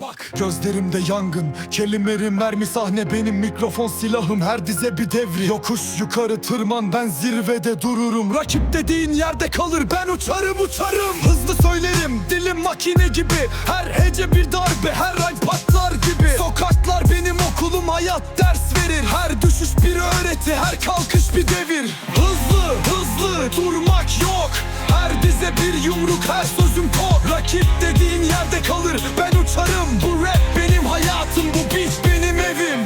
Bak gözlerimde yangın. Kelimelerim mermi sahne benim mikrofon silahım. Her dize bir devri. Yokuş yukarı tırman ben zirvede dururum. Rakip dediğin yerde kalır ben uçarım uçarım. Hızlı söylerim dilim makine gibi. Her hece bir darbe her ay patlar gibi. Sokaklar benim okulum hayat ders verir. Her düşüş bir öğreti her kalkış bir devir. Hızlı hızlı durmak yok. Her dize bir yumruk her sözüm tok Rakip dediğin yerde kalır ben uçarım. Bu rap benim hayatım bu beat benim evim.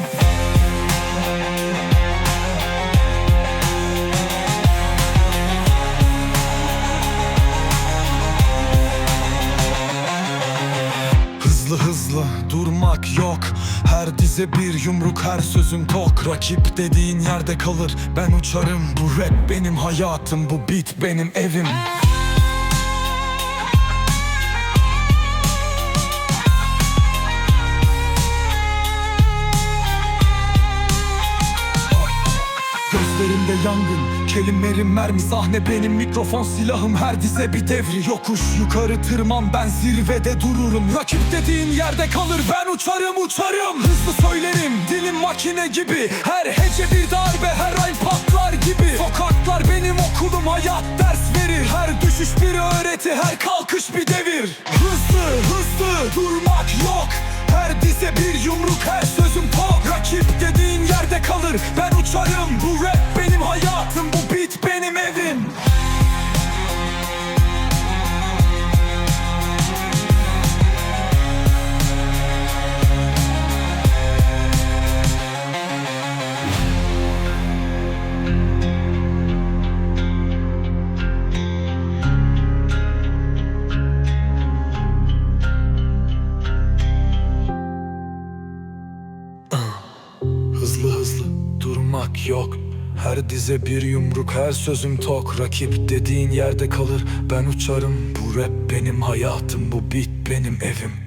Hızlı hızlı durmak yok. Her dize bir yumruk her sözüm tok. Rakip dediğin yerde kalır ben uçarım. Bu rap benim hayatım bu beat benim evim Gözlerimde yangın. Kelimelerim mermi sahne benim mikrofon silahım. Her dize bir devri yokuş yukarı tırman. Ben zirvede dururum. Rakip dediğin yerde kalır ben uçarım uçarım. Hızlı söylerim dilim makine gibi. Her hece bir darbe her ay patlar gibi. Sokaklar benim okulum hayat ders verir. Her düşüş bir öğreti her kalkış bir devir. Hızlı hızlı durmak yok. Her dize bir yumruk her Hızlı hızlı durmak yok. Her dize bir yumruk her sözüm tok. Rakip dediğin yerde kalır ben uçarım. Bu rap benim hayatım bu beat benim evim